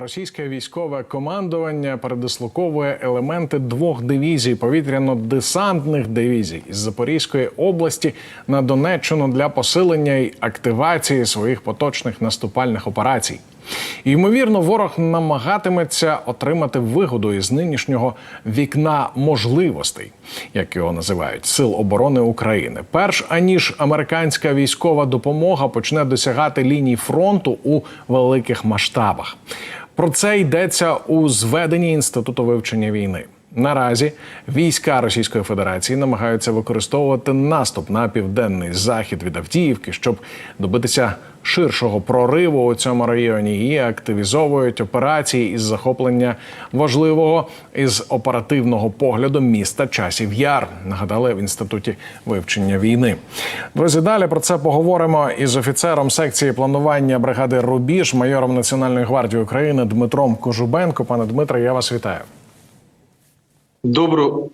Російське військове командування передислоковує елементи двох дивізій повітряно-десантних дивізій із Запорізької області на Донеччину для посилення й активації своїх поточних наступальних операцій. І, Ймовірно, ворог намагатиметься отримати вигоду із нинішнього вікна можливостей, як його називають, сил оборони України. Перш аніж американська військова допомога почне досягати ліній фронту у великих масштабах. Про це йдеться у зведенні інституту вивчення війни. Наразі війська Російської Федерації намагаються використовувати наступ на південний захід від Авдіївки, щоб добитися ширшого прориву у цьому районі і активізовують операції із захоплення важливого із оперативного погляду міста Часів Яр. Нагадали в інституті вивчення війни. Друзі, далі про це поговоримо із офіцером секції планування бригади Рубіж, майором Національної гвардії України Дмитром Кожубенко. Пане Дмитре, я вас вітаю. Добро,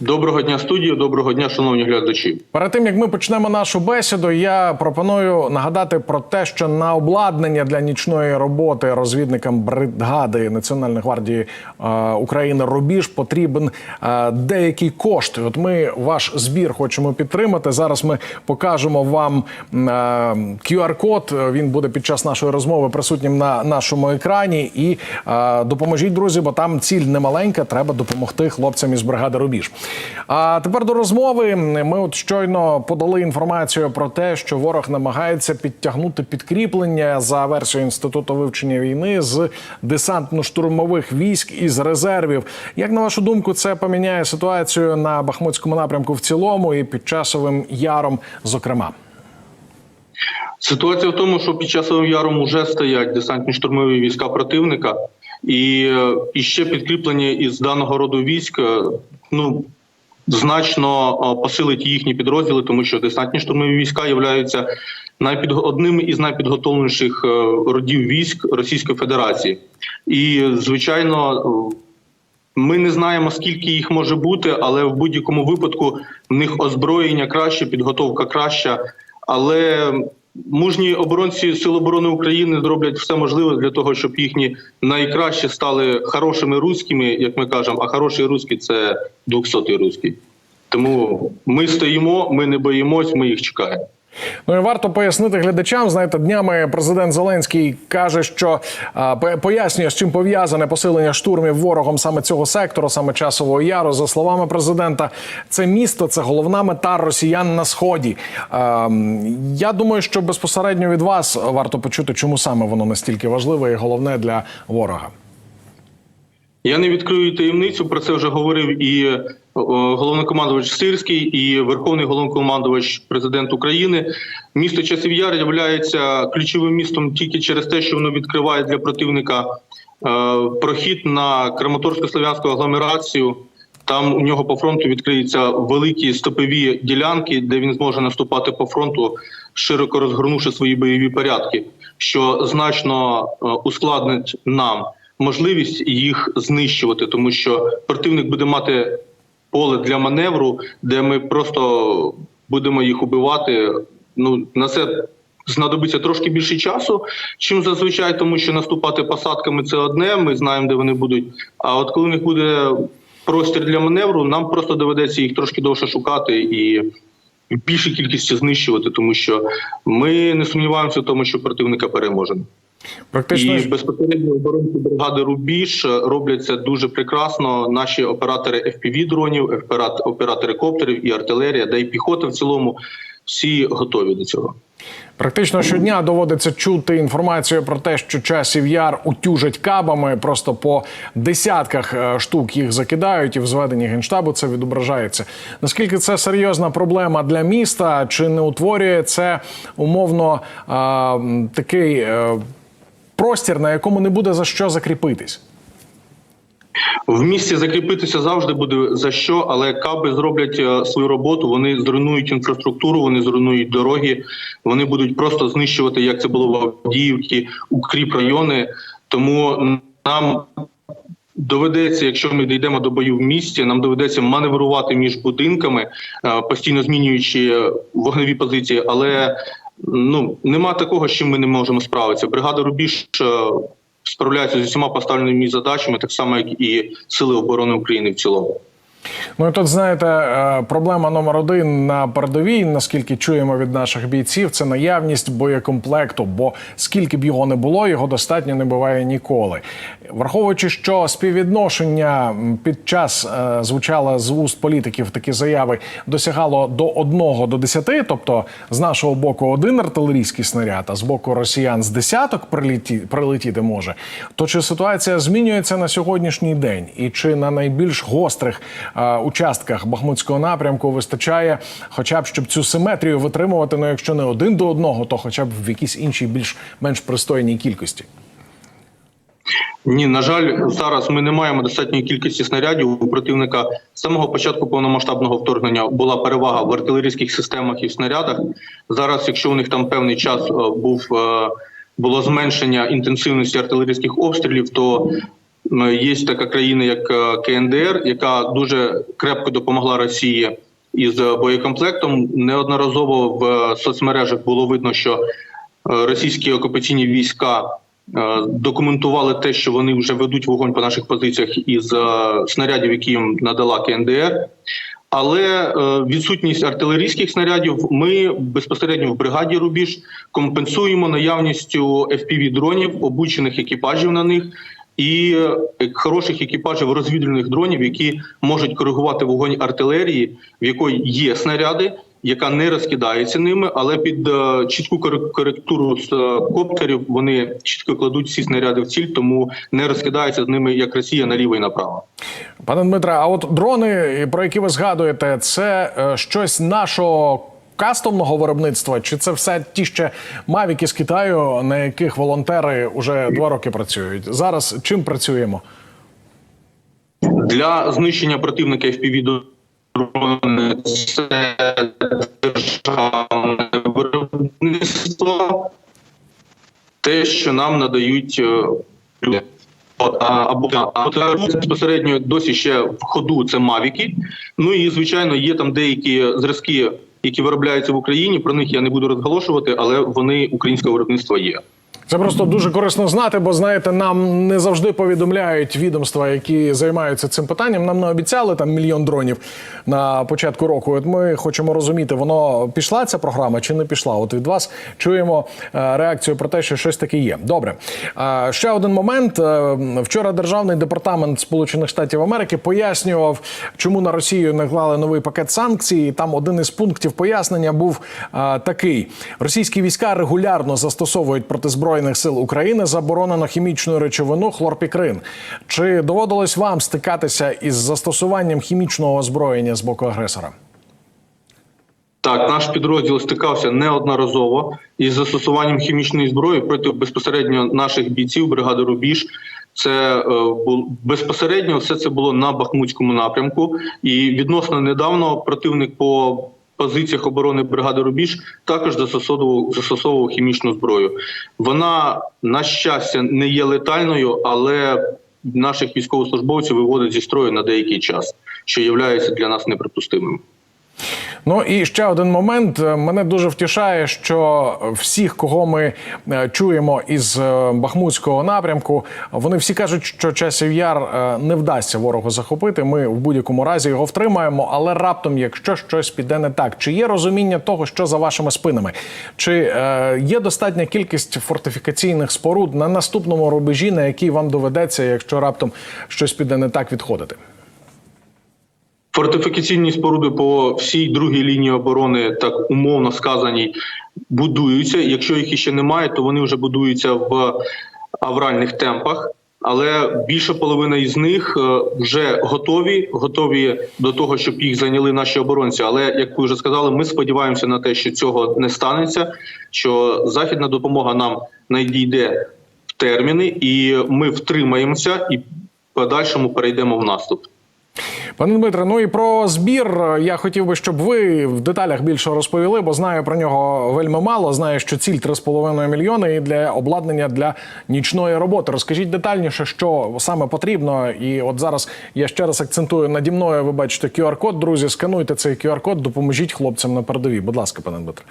доброго дня, студію. Доброго дня, шановні глядачі. Перед тим як ми почнемо нашу бесіду, я пропоную нагадати про те, що на обладнання для нічної роботи розвідникам бригади Національної гвардії е, України Рубіж потрібен е, деякий кошт. От ми ваш збір хочемо підтримати. Зараз ми покажемо вам е, QR-код. Він буде під час нашої розмови присутнім на нашому екрані. І е, допоможіть, друзі, бо там ціль немаленька. Треба допомогти хлопцям із бригади Рубіж. А тепер до розмови. Ми от щойно подали інформацію про те, що ворог намагається підтягнути підкріплення за версією інституту вивчення війни з десантно-штурмових військ із резервів. Як на вашу думку, це поміняє ситуацію на Бахмутському напрямку в цілому і під часовим яром, зокрема? Ситуація в тому, що під часовим яром вже стоять десантні штурмові війська противника, і, е, і ще підкріплення із даного роду військ е, ну значно е, посилить їхні підрозділи, тому що десантні штурмові війська являються найпід... одним із найпідготовленіших родів військ Російської Федерації, і звичайно. Ми не знаємо, скільки їх може бути, але в будь-якому випадку в них озброєння краще, підготовка краща. Але мужні оборонці Сил оборони України зроблять все можливе для того, щоб їхні найкращі стали хорошими руськими, як ми кажемо, а хороший руський це 200-й руський. Тому ми стоїмо, ми не боїмось, ми їх чекаємо. Ну і варто пояснити глядачам. Знаєте, днями президент Зеленський каже, що а, пояснює, з чим пов'язане посилення штурмів ворогом саме цього сектору, саме часового яру. За словами президента, це місто це головна мета росіян на сході. А, я думаю, що безпосередньо від вас варто почути, чому саме воно настільки важливе і головне для ворога. Я не відкрию таємницю. Про це вже говорив і головнокомандувач Сирський, і верховний головнокомандувач президент України. Місто Часів Яр є ключовим містом тільки через те, що воно відкриває для противника е, прохід на Краматорсько-Слов'янську агломерацію. Там у нього по фронту відкриються великі степові ділянки, де він зможе наступати по фронту, широко розгорнувши свої бойові порядки, що значно е, ускладнить нам можливість їх знищувати, тому що противник буде мати поле для маневру, де ми просто будемо їх убивати. Ну на це знадобиться трошки більше часу, чим зазвичай, тому що наступати посадками це одне. Ми знаємо, де вони будуть. А от коли в них буде простір для маневру, нам просто доведеться їх трошки довше шукати і. Більше кількістю знищувати, тому що ми не сумніваємося в тому, що противника переможемо. Практично І безпосередньо оборонці бригади Рубіж роблять це дуже прекрасно. Наші оператори fpv дронів, операт- оператори коптерів і артилерія, да й піхота в цілому всі готові до цього. Практично щодня доводиться чути інформацію про те, що часів яр утюжать кабами. Просто по десятках е, штук їх закидають, і в зведенні генштабу це відображається. Наскільки це серйозна проблема для міста? Чи не утворює це умовно м, такий е, простір, на якому не буде за що закріпитись? В місті закріпитися завжди буде за що, але каби зроблять е, свою роботу. Вони зруйнують інфраструктуру, вони зруйнують дороги. Вони будуть просто знищувати, як це було в Авдіївці, укріп райони. Тому нам доведеться, якщо ми дійдемо до бою в місті, нам доведеться маневрувати між будинками, е, постійно змінюючи е, вогневі позиції, але ну нема такого, з чим ми не можемо справитися. Бригада Рубіж справляється з усіма поставленими задачами, так само як і Сили оборони України в цілому. Ну тут знаєте, е, проблема номер один на передовій, наскільки чуємо від наших бійців, це наявність боєкомплекту. Бо скільки б його не було, його достатньо не буває ніколи. Враховуючи, що співвідношення під час е, звучало з уст політиків такі заяви, досягало до 1 до 10, тобто з нашого боку один артилерійський снаряд, а з боку росіян з десяток прилеті, прилетіти може. То чи ситуація змінюється на сьогоднішній день? І чи на найбільш гострих участках Бахмутського напрямку вистачає, хоча б щоб цю симетрію витримувати, ну якщо не один до одного, то хоча б в якійсь іншій більш менш пристойній кількості? Ні, на жаль, зараз ми не маємо достатньої кількості снарядів. У противника з самого початку повномасштабного вторгнення була перевага в артилерійських системах і в снарядах. Зараз, якщо у них там певний час е, був е, було зменшення інтенсивності артилерійських обстрілів, то є така країна, як е, КНДР, яка дуже крепко допомогла Росії із е, боєкомплектом. Неодноразово в е, соцмережах було видно, що російські окупаційні війська документували те, що вони вже ведуть вогонь по наших позиціях із снарядів, які їм надала КНДР. Але відсутність артилерійських снарядів ми безпосередньо в бригаді Рубіж компенсуємо наявністю fpv дронів, обучених екіпажів на них. І е, хороших екіпажів розвідувальних дронів, які можуть коригувати вогонь артилерії, в якої є снаряди, яка не розкидається ними, але під е, чітку корек- коректуру з е, коптерів вони чітко кладуть всі снаряди в ціль, тому не розкидається з ними як Росія наліво і направо. Пане Дмитре, а от дрони, про які ви згадуєте, це щось нашого кастомного виробництва, чи це все ті ще мавіки з Китаю, на яких волонтери вже два роки працюють? Зараз чим працюємо? Для знищення противника FPV дрони це державне виробництво, те, що нам надають е, люди. Або безпосередньо досі ще в ходу це мавіки. Ну і звичайно, є там деякі зразки, які виробляються в Україні. Про них я не буду розголошувати, але вони українського виробництва є. Це просто дуже корисно знати, бо знаєте, нам не завжди повідомляють відомства, які займаються цим питанням. Нам не обіцяли там мільйон дронів на початку року. От ми хочемо розуміти, воно пішла ця програма чи не пішла. От від вас чуємо е, реакцію про те, що щось таке є. Добре, Е, ще один момент. Е, Вчора державний департамент Сполучених Штатів Америки пояснював, чому на Росію наклали новий пакет санкцій. Там один із пунктів пояснення був такий: російські війська регулярно застосовують проти збройних сил України заборонено хімічну речовину хлорпікрин. Чи доводилось вам стикатися із застосуванням хімічного озброєння з боку агресора? Так, наш підрозділ стикався неодноразово із застосуванням хімічної зброї проти безпосередньо наших бійців бригади Рубіж. Це е, безпосередньо все це було на Бахмутському напрямку, і відносно недавно противник по позиціях оборони бригади Рубіж також застосовував, застосовував хімічну зброю. Вона на щастя не є летальною, але наших військовослужбовців виводить зі строю на деякий час, що є для нас неприпустимим. Ну і ще один момент. Е, Мене дуже втішає, що всіх, кого ми е, чуємо із е, Бахмутського напрямку, вони всі кажуть, що часів яр не вдасться ворогу захопити. Ми в будь-якому разі його втримаємо, але раптом, якщо щось піде не так, чи є розуміння того, що за вашими спинами, чи є достатня кількість фортифікаційних споруд на наступному рубежі, на який вам доведеться, якщо раптом щось піде не так, відходити? Фортифікаційні споруди по всій другій лінії оборони, так умовно сказаній, будуються. Якщо їх іще немає, то вони вже будуються в авральних темпах. Але більша половина із них е, вже готові, готові до того, щоб їх зайняли наші оборонці. Але як ви вже сказали, ми сподіваємося на те, що цього не станеться. Що західна допомога нам надійде в терміни, і ми втримаємося і в подальшому перейдемо в наступ. Пане Дмитре, ну і про збір я хотів би, щоб ви в деталях більше розповіли, бо знаю про нього вельми мало. Знаю, що ціль 3,5 мільйони і для обладнання для нічної роботи. Розкажіть детальніше, що саме потрібно. І от зараз я ще раз акцентую наді мною. Ви бачите QR-код. Друзі, скануйте цей QR-код, допоможіть хлопцям на передовій. Будь ласка, пане Дмитре.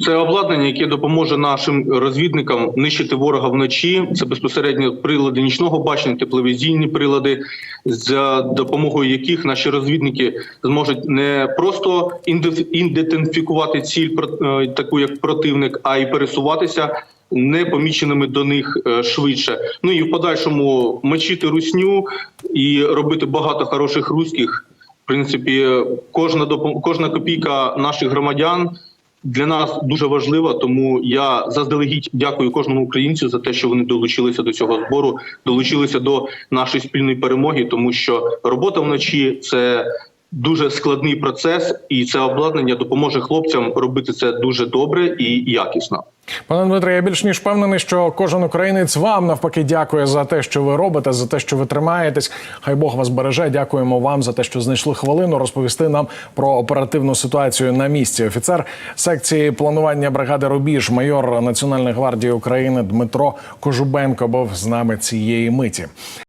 Це обладнання, яке допоможе нашим розвідникам нищити ворога вночі. Це безпосередньо прилади нічного бачення, тепловізійні прилади, за допомогою яких наші розвідники зможуть не просто ідентиф- ідентифікувати ціль е, таку як противник, а й пересуватися непоміченими до них е, швидше. Ну і в подальшому мочити русню і робити багато хороших руських. В принципі, кожна кожна копійка наших громадян для нас дуже важлива. Тому я заздалегідь дякую кожному українцю за те, що вони долучилися до цього збору, долучилися до нашої спільної перемоги, тому що робота вночі це. Дуже складний процес, і це обладнання допоможе хлопцям робити це дуже добре і якісно. Пане Дмитре, я більш ніж впевнений, що кожен українець вам навпаки дякує за те, що ви робите, за те, що ви тримаєтесь. Хай Бог вас береже. Дякуємо вам за те, що знайшли хвилину розповісти нам про оперативну ситуацію на місці. Офіцер секції планування бригади Рубіж, майор Національної гвардії України Дмитро Кожубенко був з нами цієї миті.